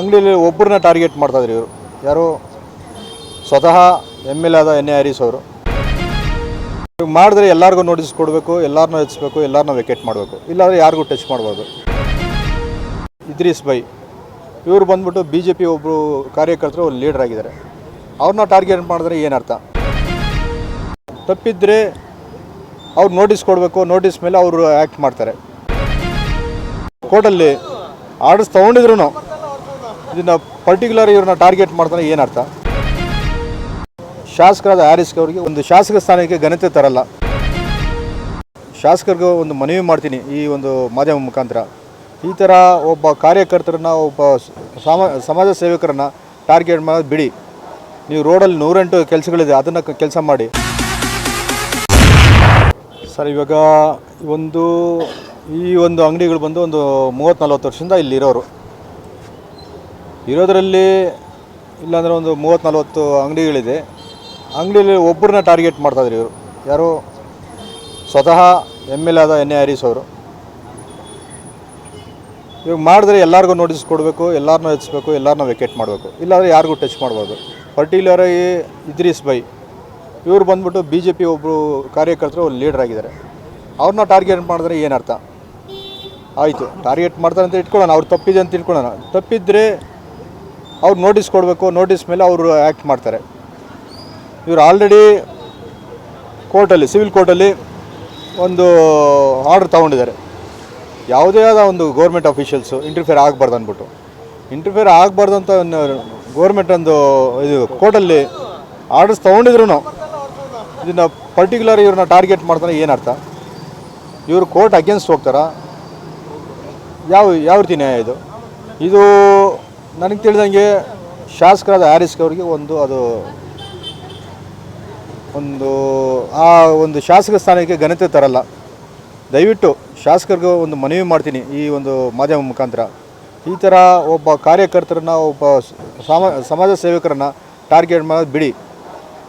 ಅಂಗಡಿಯಲ್ಲಿ ಒಬ್ಬರನ್ನ ಟಾರ್ಗೆಟ್ ಮಾಡ್ತಾಯಿದ್ರು ಇವರು. ಯಾರು ಸ್ವತಃ ಎಂ ಎಲ್ ಆದ ಎನ್ ಎ ಹರೀಶ್ ಅವರು. ಮಾಡಿದ್ರೆ ಎಲ್ಲರಿಗೂ ನೋಟಿಸ್ ಕೊಡಬೇಕು ಎಲ್ಲರನ್ನೂ ಹೆಚ್ಚಬೇಕು ಎಲ್ಲರನ್ನೂ ವೆಕೆಟ್ ಮಾಡಬೇಕು. ಇಲ್ಲಾಂದರೆ ಯಾರಿಗೂ ಟಚ್ ಮಾಡ್ಬೋದು ಇದ್ರೀಸ್ ಬೈ. ಇವರು ಬಂದ್ಬಿಟ್ಟು ಬಿ ಜೆ ಪಿ ಒಬ್ಬರು ಕಾರ್ಯಕರ್ತರು ಲೀಡರ್ ಆಗಿದ್ದಾರೆ. ಅವ್ರನ್ನ ಟಾರ್ಗೆಟ್ ಮಾಡಿದ್ರೆ ಏನರ್ಥ ತಪ್ಪಿದ್ರೆ ಅವ್ರು ನೋಟಿಸ್ ಕೊಡಬೇಕು ನೋಟಿಸ್ ಮೇಲೆ ಅವರು ಆ್ಯಕ್ಟ್ ಮಾಡ್ತಾರೆ. ಕೋರ್ಟಲ್ಲಿ ಆರ್ಡರ್ಸ್ ತೊಗೊಂಡಿದ್ರು ಇದನ್ನು ಪರ್ಟಿಕ್ಯುಲರ್ ಇವ್ರನ್ನ ಟಾರ್ಗೆಟ್ ಮಾಡ್ತಾನೆ ಏನರ್ಥ ಶಾಸಕರಾದ ಹ್ಯಾರಿಸ್ ಅವರಿಗೆ ಒಂದು ಶಾಸಕ ಸ್ಥಾನಕ್ಕೆ ಘನತೆ ತರಲ್ಲ. ಶಾಸಕರಿಗೆ ಒಂದು ಮನವಿ ಮಾಡ್ತೀನಿ ಈ ಒಂದು ಮಾಧ್ಯಮ ಮುಖಾಂತರ. ಈ ಥರ ಒಬ್ಬ ಕಾರ್ಯಕರ್ತರನ್ನ, ಒಬ್ಬ ಸಮ, ಸಮಾಜ ಸೇವಕರನ್ನ ಟಾರ್ಗೆಟ್ ಮಾಡೋದು ಬಿಡಿ. ನೀವು ರೋಡಲ್ಲಿ ನೂರೆಂಟು ಕೆಲಸಗಳಿದೆ, ಅದನ್ನು ಕೆಲಸ ಮಾಡಿ. ಸರ್, ಇವಾಗ ಒಂದು, ಈ ಒಂದು ಅಂಗಡಿಗಳು ಬಂದು ಒಂದು ಮೂವತ್ತು ನಲ್ವತ್ತು ವರ್ಷದಿಂದ ಇಲ್ಲಿ ಇರೋರು ಇರೋದರಲ್ಲಿ ಇಲ್ಲಾಂದರೆ ಒಂದು ಮೂವತ್ತು ನಲ್ವತ್ತು ಅಂಗಡಿಗಳಿದೆ. ಅಂಗಡಿಯಲ್ಲಿ ಒಬ್ಬರನ್ನ ಟಾರ್ಗೆಟ್ ಮಾಡ್ತಾಯಿದ್ರು ಇವರು. ಯಾರು? ಸ್ವತಃ ಎಂ ಎಲ್ ಆದ ಎನ್ ಎ ಹರೀಶ್ ಅವರು. ಇವಾಗ ಮಾಡಿದ್ರೆ ಎಲ್ಲರಿಗೂ ನೋಟಿಸ್ ಕೊಡಬೇಕು ಎಲ್ಲರನ್ನೂ ಹೆಚ್ಚಬೇಕು ಎಲ್ಲರನ್ನೂ ವೆಕೇಟ್ ಮಾಡಬೇಕು. ಇಲ್ಲಾಂದರೆ ಯಾರಿಗೂ ಟಚ್ ಮಾಡ್ಬೋದು ಪರ್ಟಿಕ್ಯುಲರಾಗಿ ಇದ್ರೀಸ್ ಬೈ. ಇವರು ಬಂದ್ಬಿಟ್ಟು ಬಿ ಜೆ ಪಿ ಒಬ್ಬರು ಕಾರ್ಯಕರ್ತರು ಲೀಡರ್ ಆಗಿದ್ದಾರೆ. ಅವ್ರನ್ನ ಟಾರ್ಗೆಟ್ ಮಾಡಿದ್ರೆ ಏನರ್ಥ ಆಯಿತು. ಟಾರ್ಗೆಟ್ ಮಾಡ್ತಾರೆ ಅಂತ ಇಟ್ಕೊಳ್ಳೋಣ. ಅವ್ರು ತಪ್ಪಿದೆ ಅಂತ ಇಟ್ಕೊಳ್ಳೋಣ. ತಪ್ಪಿದ್ರೆ ಅವ್ರು ನೋಟಿಸ್ ಕೊಡಬೇಕು ನೋಟಿಸ್ ಮೇಲೆ ಅವರು ಆ್ಯಕ್ಟ್ ಮಾಡ್ತಾರೆ. ಇವರು ಆಲ್ರೆಡಿ ಕೋರ್ಟಲ್ಲಿ ಸಿವಿಲ್ ಕೋರ್ಟಲ್ಲಿ ಒಂದು ಆರ್ಡರ್ ತೊಗೊಂಡಿದ್ದಾರೆ. ಯಾವುದೇ ಆದ ಒಂದು ಗೌರ್ಮೆಂಟ್ ಅಫಿಷಿಯಲ್ಸು ಇಂಟರ್ಫಿಯರ್ ಆಗಬಾರ್ದು ಅಂದ್ಬಿಟ್ಟು. ಇಂಟರ್ಫಿಯರ್ ಆಗಬಾರ್ದು ಅಂತ ಗೌರ್ಮೆಂಟ್ ಒಂದು ಇದು ಕೋರ್ಟಲ್ಲಿ ಆರ್ಡರ್ಸ್ ತೊಗೊಂಡಿದ್ರು ಇದನ್ನು ಪರ್ಟಿಕ್ಯುಲರ್ ಇವ್ರನ್ನ ಟಾರ್ಗೆಟ್ ಮಾಡ್ತಾರೆ ಏನರ್ಥ? ಇವರು ಕೋರ್ಟ್ ಅಗೇನ್ಸ್ಟ್ ಹೋಗ್ತಾರಾ? ಯಾವ ಯಾವ ರೀತಿ ನ್ಯಾಯ ಇದು? ಇದು ನನಗೆ ತಿಳಿದಂಗೆ ಶಾಸಕರಾದ ಹ್ಯಾರಿಸ್ ಅವರಿಗೆ ಒಂದು ಅದು ಒಂದು ಆ ಒಂದು ಶಾಸಕ ಸ್ಥಾನಕ್ಕೆ ಘನತೆ ತರಲ್ಲ. ದಯವಿಟ್ಟು ಶಾಸಕರಿಗೆ ಒಂದು ಮನವಿ ಮಾಡ್ತೀನಿ ಈ ಒಂದು ಮಾಧ್ಯಮ ಮುಖಾಂತರ. ಈ ಥರ ಒಬ್ಬ ಕಾರ್ಯಕರ್ತರನ್ನ, ಒಬ್ಬ ಸಮ, ಸಮಾಜ ಸೇವಕರನ್ನ ಟಾರ್ಗೆಟ್ ಮಾಡೋದು ಬಿಡಿ.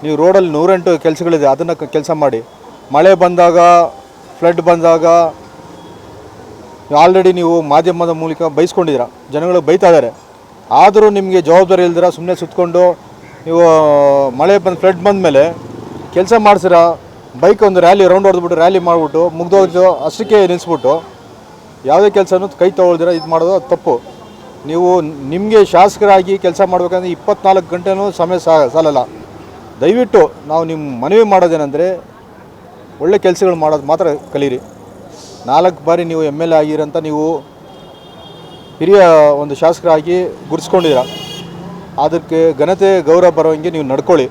ನೀವು ರೋಡಲ್ಲಿ ನೂರೆಂಟು ಕೆಲಸಗಳಿದೆ, ಅದನ್ನು ಕೆಲಸ ಮಾಡಿ. ಮಳೆ ಬಂದಾಗ, ಫ್ಲಡ್ ಬಂದಾಗ ಆಲ್ರೆಡಿ ನೀವು ಮಾಧ್ಯಮದ ಮೂಲಕ ಬೈಸ್ಕೊಂಡಿದ್ದೀರ? ಜನಗಳು ಬೈತಾ ಇದ್ದಾರೆ. ಆದರೂ ನಿಮಗೆ ಜವಾಬ್ದಾರಿ ಇಲ್ದಿರ ಸುಮ್ಮನೆ ಸುತ್ತಕೊಂಡು ನೀವು ಮಳೆ ಬಂದು ಫ್ಲಡ್ ಬಂದ ಮೇಲೆ ಕೆಲಸ ಮಾಡಿಸಿರ ಬೈಕ್ ಒಂದು ರ್ಯಾಲಿ ರೌಂಡ್ ಹೊಡೆದ್ಬಿಟ್ಟು ರ್ಯಾಲಿ ಮಾಡಿಬಿಟ್ಟು ಮುಗ್ದೋಗಿದ್ದು ಅಷ್ಟಕ್ಕೆ ನಿಲ್ಲಿಸ್ಬಿಟ್ಟು ಯಾವುದೇ ಕೆಲಸನೂ ಕೈ ತೊಗೊಳ್ದಿರ, ಇದು ಮಾಡೋದು ತಪ್ಪು. ನೀವು ನಿಮಗೆ ಶಾಸಕರಾಗಿ ಕೆಲಸ ಮಾಡಬೇಕಂದ್ರೆ ಇಪ್ಪತ್ನಾಲ್ಕು ಗಂಟೆನೂ ಸಮಯ ಸಾಲಲ್ಲ. ದಯವಿಟ್ಟು ನಾವು ನಿಮ್ಮ ಮನವಿ ಮಾಡೋದೇನೆಂದರೆ ಒಳ್ಳೆ ಕೆಲಸಗಳು ಮಾಡೋದು ಮಾತ್ರ ಕಲೀರಿ. ನಾಲ್ಕು ಬಾರಿ ನೀವು ಎಂ ಎಲ್ ಎ ಆಗಿರಂತ ನೀವು ಹಿರಿಯ ಒಂದು ಶಾಸಕರಾಗಿ ಗುರ್ಸ್ಕೊಂಡಿದ್ದೀರ ಅದಕ್ಕೆ ಘನತೆ ಗೌರವ ಬರೋಂಗೆ ನೀವು ನಡ್ಕೊಳ್ಳಿ.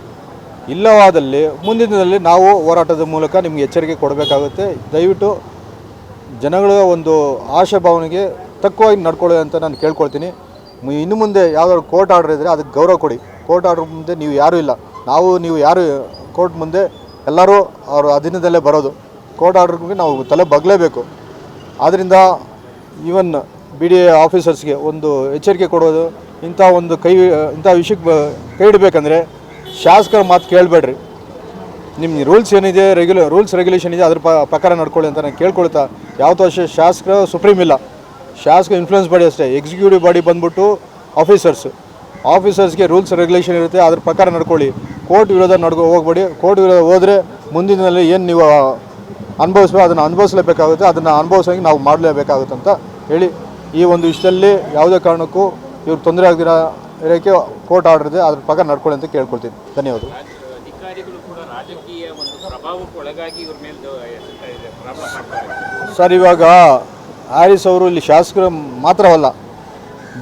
ಇಲ್ಲವಾದಲ್ಲಿ ಮುಂದಿನ ದಿನದಲ್ಲಿ ನಾವು ಹೋರಾಟದ ಮೂಲಕ ನಿಮಗೆ ಎಚ್ಚರಿಕೆ ಕೊಡಬೇಕಾಗುತ್ತೆ. ದಯವಿಟ್ಟು ಜನಗಳ ಒಂದು ಆಶಾಭಾವನೆಗೆ ತಕ್ಕವಾಗಿ ನಡ್ಕೊಳ್ಳಿ ಅಂತ ನಾನು ಕೇಳ್ಕೊಳ್ತೀನಿ. ಇನ್ನು ಮುಂದೆ ಯಾವುದಾದ್ರು ಕೋರ್ಟ್ ಆರ್ಡರ್ ಇದ್ದರೆ ಅದಕ್ಕೆ ಗೌರವ ಕೊಡಿ. ಕೋರ್ಟ್ ಆರ್ಡರ್ ಮುಂದೆ ನೀವು ಯಾರೂ ಇಲ್ಲ. ನಾವು, ನೀವು ಯಾರು, ಕೋರ್ಟ್ ಮುಂದೆ ಎಲ್ಲರೂ ಅವರ ಅಧೀನದಲ್ಲೇ ಬರೋದು. ಕೋರ್ಟ್ ಆರ್ಡರ್ಗೆ ನಾವು ತಲೆ ಬಗ್ಲೇಬೇಕು. ಆದ್ದರಿಂದ ಈವನ್ ಬಿ ಡಿ ಎ ಆಫೀಸರ್ಸ್ಗೆ ಒಂದು ಎಚ್ಚರಿಕೆ ಕೊಡೋದು, ಇಂಥ ಒಂದು ಕೈ, ಇಂಥ ವಿಷಯಕ್ಕೆ ಕೈ ಇಡಬೇಕಂದ್ರೆ ಶಾಸಕರ ಮಾತು ಕೇಳಬೇಡ್ರಿ. ನಿಮ್ಮ ರೂಲ್ಸ್ ಏನಿದೆ ರೆಗ್ಯುಲರ್ ರೂಲ್ಸ್ ರೆಗ್ಯುಲೇಷನ್ ಇದೆ, ಅದ್ರ ಪ್ರಕಾರ ನಡ್ಕೊಳ್ಳಿ ಅಂತ ನಾನು ಕೇಳ್ಕೊಳ್ತಾ ಯಾವತ್ತೂ ಅಷ್ಟೇ ಶಾಸಕರು ಸುಪ್ರೀಂ ಇಲ್ಲ. ಶಾಸಕ ಇನ್ಫ್ಲೂಯೆನ್ಸ್ ಬಾಡಿ ಅಷ್ಟೇ ಎಕ್ಸಿಕ್ಯೂಟಿವ್ ಬಾಡಿ ಬಂದ್ಬಿಟ್ಟು ಆಫೀಸರ್ಸ್ ಆಫೀಸರ್ಸ್ಗೆ ರೂಲ್ಸ್ ರೆಗ್ಯುಲೇಷನ್ ಇರುತ್ತೆ, ಅದ್ರ ಪ್ರಕಾರ ನಡ್ಕೊಳ್ಳಿ. ಕೋರ್ಟ್ ವಿರೋಧ ನಡ್ಕೊ, ಹೋಗ್ಬೇಡಿ. ಕೋರ್ಟ್ ವಿರೋಧ ಹೋದರೆ ಮುಂದಿನಲ್ಲಿ ಏನು ನೀವು ಅನುಭವಿಸ್ಬೇಕು, ಅದನ್ನು ಅನುಭವಿಸಲೇಬೇಕಾಗುತ್ತೆ, ಅದನ್ನು ಅನುಭವಿಸೋಂಗೆ ನಾವು ಮಾಡಲೇಬೇಕಾಗುತ್ತೆ ಅಂತ ಹೇಳಿ ಈ ಒಂದು ವಿಷಯದಲ್ಲಿ ಯಾವುದೇ ಕಾರಣಕ್ಕೂ ಇವ್ರಿಗೆ ತೊಂದರೆ ಆಗದಿರ ಇರೋಕ್ಕೆ ಕೋರ್ಟ್ ಆರ್ಡರ್ ಇದೆ ಅದ್ರ ಪ್ರಕಾರ ನಡ್ಕೊಳ್ಳಿ ಅಂತ ಕೇಳ್ಕೊಳ್ತೀನಿ. ಮಾಡ್ತಾರೆ ಸರ್ ಇವಾಗ ಹ್ಯಾರಿಸ್ ಅವರು ಇಲ್ಲಿ ಶಾಸಕರು ಮಾತ್ರವಲ್ಲ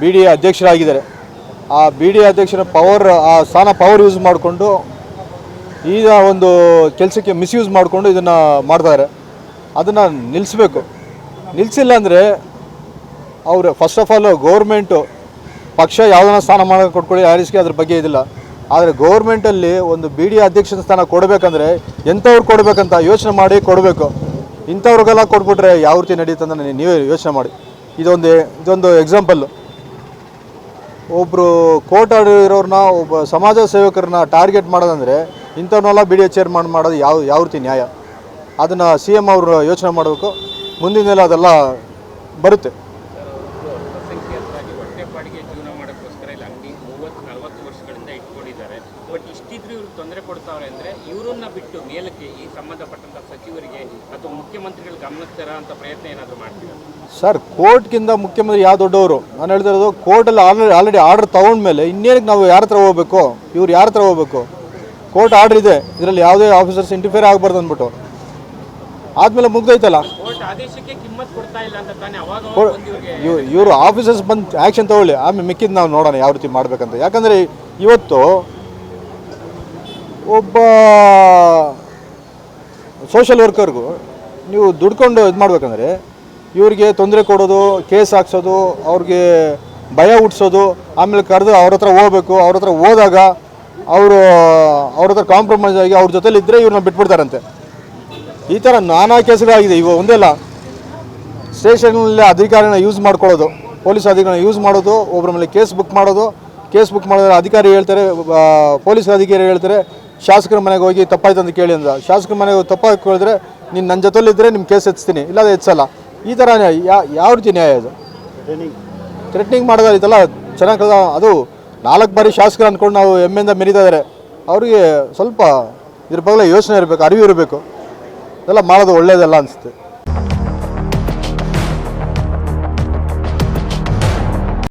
ಬಿ ಡಿ ಎ ಅಧ್ಯಕ್ಷರಾಗಿದ್ದಾರೆ. ಆ ಬಿ ಡಿ ಎ ಅಧ್ಯಕ್ಷರ ಪವರ್ ಆ ಸ್ಥಾನ ಪವರ್ ಯೂಸ್ ಮಾಡಿಕೊಂಡು ಈಗ ಒಂದು ಕೆಲಸಕ್ಕೆ ಮಿಸ್ಯೂಸ್ ಮಾಡಿಕೊಂಡು ಇದನ್ನು ಮಾಡ್ತಾರೆ ಅದನ್ನು ನಿಲ್ಲಿಸ್ಬೇಕು ನಿಲ್ಲಿಸಿಲ್ಲ ಅಂದರೆ ಅವರು ಫಸ್ಟ್ ಆಫ್ ಆಲ್ ಗೌರ್ಮೆಂಟು ಪಕ್ಷ ಯಾವುದನ್ನ ಸ್ಥಾನಮಾನ ಕೊಟ್ಕೊಳ್ಳಿ ಹ್ಯಾರಿಸ್ಗೆ ಅದ್ರ ಬಗ್ಗೆ ಇದಿಲ್ಲ. ಆದರೆ ಗೌರ್ಮೆಂಟಲ್ಲಿ ಒಂದು ಬಿ ಡಿ ಅಧ್ಯಕ್ಷನ ಸ್ಥಾನ ಕೊಡಬೇಕಂದ್ರೆ ಎಂಥವ್ರು ಕೊಡಬೇಕಂತ ಯೋಚನೆ ಮಾಡಿ ಕೊಡಬೇಕು. ಇಂಥವ್ರಿಗೆಲ್ಲ ಕೊಟ್ಬಿಟ್ರೆ ಯಾವ ರೀತಿ ನಡೆಯುತ್ತೆ ಅಂತ ನೀವೇ ಯೋಚನೆ ಮಾಡಿ. ಇದೊಂದು ಇದೊಂದು ಎಕ್ಸಾಂಪಲ್ಲು ಒಬ್ಬರು ಕೋರ್ಟ್ ಇರೋರನ್ನ ಒಬ್ಬ ಸಮಾಜ ಸೇವಕರನ್ನ ಟಾರ್ಗೆಟ್ ಮಾಡೋದಂದರೆ ಇಂಥವ್ರನ್ನೆಲ್ಲ ಬಿ ಡಿ ಎ ಚೇರ್ಮನ್ ಮಾಡೋದು ಯಾವ ಯಾವ ರೀತಿ ನ್ಯಾಯ? ಅದನ್ನು ಸಿ ಎಂ ಅವರು ಯೋಚನೆ ಮಾಡಬೇಕು. ಮುಂದಿನ ದಿನ ಅದೆಲ್ಲ ಬರುತ್ತೆ. ತೊಂದರೆ ಕೊಡ್ತಾವ್ರೆ ಅಂದರೆ ಇವರನ್ನ ಬಿಟ್ಟು ಮೇಲಕ್ಕೆ ಈ ಸಂಬಂಧಪಟ್ಟಂಥ ಸಚಿವರಿಗೆ ಅಥವಾ ಮುಖ್ಯಮಂತ್ರಿಗಳ ಗಮನಕ್ಕೆ ಅಂತ ಪ್ರಯತ್ನ ಏನಾದರೂ ಮಾಡ್ತೀರಾ? ಸರ್ ಕೋರ್ಟ್ಗಿಂತ ಮುಖ್ಯಮಂತ್ರಿ ಯಾವ ದೊಡ್ಡವರು? ನಾನು ಹೇಳ್ತಿರೋದು ಕೋರ್ಟಲ್ಲಿ ಆಲ್ರೆಡಿ ಆಲ್ರೆಡಿ ಆರ್ಡರ್ ತೊಗೊಂಡ್ಮೇಲೆ ಇನ್ನೇನಕ್ಕೆ ನಾವು ಯಾರ ಹತ್ರ ಹೋಗ್ಬೇಕು? ಇವ್ರು ಯಾರ ಹತ್ರ ಹೋಗ್ಬೇಕು? ಕೋರ್ಟ್ ಆರ್ಡರ್ ಇದೆ ಇದರಲ್ಲಿ ಯಾವುದೇ ಆಫೀಸರ್ಸ್ ಇಂಟರ್ಫೇರ್ ಆಗಬಾರ್ದು ಅಂದ್ಬಿಟ್ಟು. ಆದ್ಮೇಲೆ ಮುಗ್ದೈತಲ್ಲ ಇವರು ಆಫೀಸರ್ಸ್ ಬಂದು ಆ್ಯಕ್ಷನ್ ತಗೊಳ್ಳಿ. ಆಮೇಲೆ ಮಿಕ್ಕಿದ್ದು ನಾವು ನೋಡೋಣ ಯಾವ ರೀತಿ ಮಾಡ್ಬೇಕಂತ. ಯಾಕಂದರೆ ಇವತ್ತು ಒಬ್ಬ ಸೋಷಲ್ ವರ್ಕರ್ಗೂ ನೀವು ದುಡ್ಕೊಂಡು ಇದು ಮಾಡ್ಬೇಕಂದ್ರೆ ಇವ್ರಿಗೆ ತೊಂದರೆ ಕೊಡೋದು, ಕೇಸ್ ಹಾಕ್ಸೋದು, ಅವ್ರಿಗೆ ಭಯ ಹುಟ್ಟಿಸೋದು ಆಮೇಲೆ ಕರೆದು ಅವ್ರ ಹತ್ರ ಹೋಗ್ಬೇಕು, ಅವ್ರ ಹತ್ರ ಹೋದಾಗ ಅವರು, ಅವ್ರ ಹತ್ರ ಕಾಂಪ್ರಮೈಸ್ ಆಗಿ ಅವ್ರ ಜೊತೆಲಿ ಇದ್ದರೆ ಇವ್ರನ್ನ ಬಿಟ್ಬಿಡ್ತಾರಂತೆ. ಈ ಥರ ನಾನಾ ಕೇಸುಗಳಾಗಿದೆ, ಇವು ಒಂದೇ ಅಲ್ಲ. ಅಧಿಕಾರಿನ ಯೂಸ್ ಮಾಡ್ಕೊಳ್ಳೋದು, ಪೊಲೀಸ್ ಅಧಿಕಾರಿನ ಯೂಸ್ ಮಾಡೋದು ಒಬ್ಬರ ಮೇಲೆ ಕೇಸ್ ಬುಕ್ ಮಾಡೋದು, ಕೇಸ್ ಬುಕ್ ಮಾಡಿದ್ರೆ ಅಧಿಕಾರಿ ಹೇಳ್ತಾರೆ ಪೊಲೀಸ್ ಅಧಿಕಾರಿ ಹೇಳ್ತಾರೆ ಶಾಸಕರ ಮನೆಗೆ ಹೋಗಿ ತಪ್ಪಾಯ್ತು ಅಂತ ಕೇಳಿ ಅಂದ ಶಾಸಕರ ಮನೆಗೆ ತಪ್ಪಾಗಿ ಕೇಳಿದ್ರೆ ನೀನು ನನ್ನ ಜೊತೆಲಿದ್ದರೆ ನಿಮ್ಮ ಕೇಸ್ ಹೆಚ್ಚಿಸ್ತೀನಿ ಇಲ್ಲಾಂದ್ರೆ ಎತ್ಸಲ್ಲ. ಈ ಥರ ಯಾ- ಯಾವ ರೀತಿ ನ್ಯಾಯ ಇದು? ಥ್ರೆಟ್ನಿಂಗ್ ಮಾಡಿದ್ರೆ ಇದೆಲ್ಲ ಚೆನ್ನಾಗಿ ಅದು ನಾಲ್ಕು ಬಾರಿ ಶಾಸಕರು ಅಂದ್ಕೊಂಡು ನಾವು ಹೆಮ್ಮೆಯಿಂದ ಮೆರೀತಾ ಇದ್ದಾರೆ ಅವರಿಗೆ ಸ್ವಲ್ಪ ಇದ್ರ ಬಗ್ಗೆ ಯೋಚನೆ ಇರಬೇಕು ಅರಿವು ಇರಬೇಕು. ಇದೆಲ್ಲ ಮಾಡೋದು ಒಳ್ಳೆಯದಲ್ಲ ಅನಿಸುತ್ತೆ.